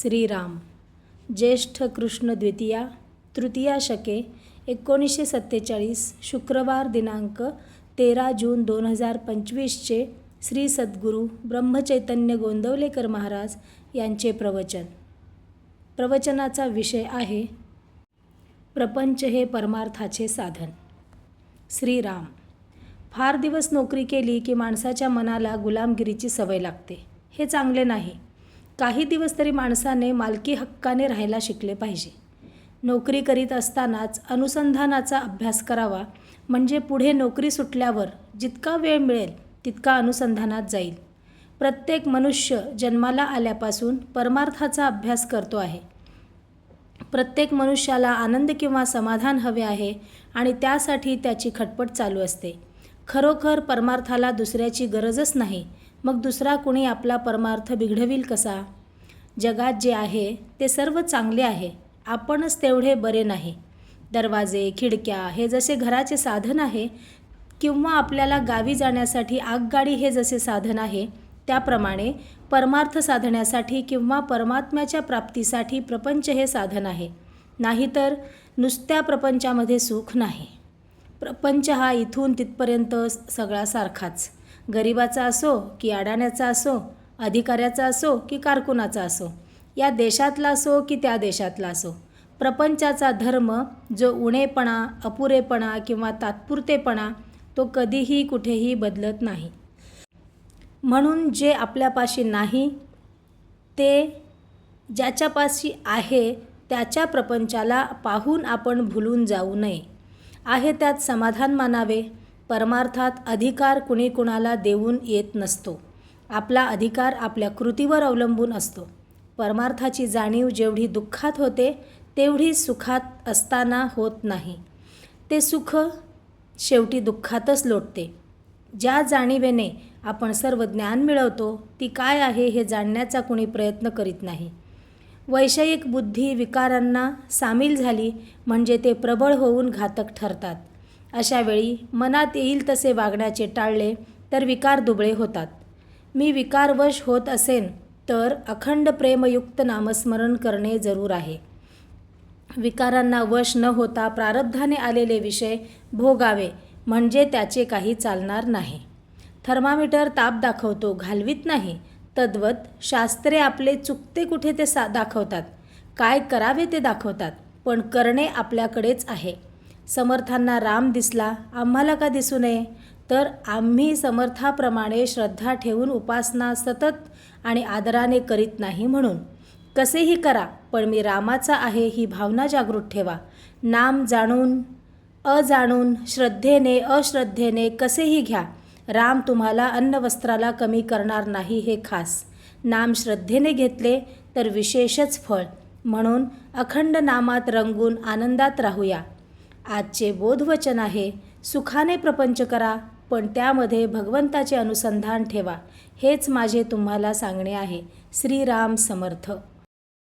श्रीराम. ज्येष्ठ कृष्ण द्वितीया तृतीया शके एकोणीसशे सत्तेचाळीस शुक्रवार दिनांक तेरा जून दोन हजार पंचवीसचे श्री सद्गुरू ब्रह्मचैतन्य गोंदवलेकर महाराज यांचे प्रवचन. प्रवचनाचा विषय आहे प्रपंच हे परमार्थाचे साधन. श्रीराम. फार दिवस नोकरी केली की माणसाच्या मनाला गुलामगिरीची सवय लागते. हे चांगले नाही. काही दिवस तरी माणसाने मालकी हक्काने राहायला शिकले पाहिजे. नोकरी करीत असतानाच अनुसंधानाचा अभ्यास करावा म्हणजे पुढे नोकरी सुटल्यावर जितका वेळ मिळेल तितका अनुसंधानात जाईल. प्रत्येक मनुष्य जन्माला आल्यापासून परमार्थाचा अभ्यास करतो आहे. प्रत्येक मनुष्याला आनंद किंवा समाधान हवे आहे आणि त्यासाठी त्याची खटपट चालू असते. खरोखर परमार्थाला दुसऱ्याची गरजच नाही मग दुसरा कुणी आपला परमार्थ बिघडविल कसा? जगात जे आहे ते सर्व चांगले आहे. आपणच तेवढे बरे नाही. दरवाजे खिडक्या हे जसे घराचे साधन आहे किंवा आपल्याला गावी जाण्यासाठी आगगाडी हे जसे साधन आहे त्याप्रमाणे परमार्थ साधण्यासाठी किंवा परमात्म्याच्या प्राप्तीसाठी प्रपंच हे साधन आहे. नाहीतर नुसत्या प्रपंचामध्ये सुख नाही. प्रपंच हा इथून तिथपर्यंत सगळा सारखाच. गरिबाचा असो की अडाण्याचा असो अधिकाऱ्याचा असो की कारकुनाचा असो या देशातला असो की त्या देशातला असो. प्रपंचाचा धर्म जो उणेपणा अपुरेपणा किंवा तात्पुरतेपणा तो कधीही कुठेही बदलत नाही. म्हणून जे आपल्यापाशी नाही ते ज्याच्यापाशी आहे त्याच्या प्रपंचाला पाहून आपण भुलून जाऊ नये. आहे त्यात समाधान मानावे परमार्थात अधिकार कुणी कुणाला देऊन येत नसतो. आपला अधिकार आपल्या कृतीवर अवलंबून असतो. परमार्थाची जाणीव जेवढी दुःखात होते तेवढी सुखात असताना होत नाही. ते सुख शेवटी दुःखातच लोटते. ज्या जाणीवेने आपण सर्व ज्ञान मिळवतो ती काय आहे हे जाणण्याचा कुणी प्रयत्न करीत नाही. वैषयिक बुद्धी विकारांना सामील झाली म्हणजे ते प्रबळ होऊन घातक ठरतात. अशावेळी मनात येईल तसे वागण्याचे टाळले तर विकार दुबळे होतात. मी विकारवश होत असेन तर अखंड प्रेमयुक्त नामस्मरण करणे जरूर आहे. विकारांना वश न होता प्रारब्धाने आलेले विषय भोगावे म्हणजे त्याचे काही चालणार नाही. थर्मामीटर ताप दाखवतो घालवीत नाही. तद्वत शास्त्रे आपले चुकते कुठे ते सा दाखवतात. काय करावे ते दाखवतात पण करणे आपल्याकडेच आहे. समर्थांना राम दिसला आम्हाला का दिसू नये? तर आम्ही समर्थाप्रमाणे श्रद्धा ठेवून उपासना सतत आणि आदराने करीत नाही म्हणून. कसेही करा पण मी रामाचा आहे ही भावना जागृत ठेवा. नाम जाणून अजाणून श्रद्धेने अश्रद्धेने कसेही घ्या. राम तुम्हाला अन्नवस्त्राला कमी करणार नाही हे खास. नाम श्रद्धेने घेतले तर विशेषच फळ. म्हणून अखंड नामात रंगून आनंदात राहूया. आजचे बोधवचन आहे. सुखाने प्रपंच करा पण त्यामध्ये भगवंताचे अनुसंधान ठेवा. हेच माझे तुम्हाला सांगणे आहे. श्रीराम समर्थ.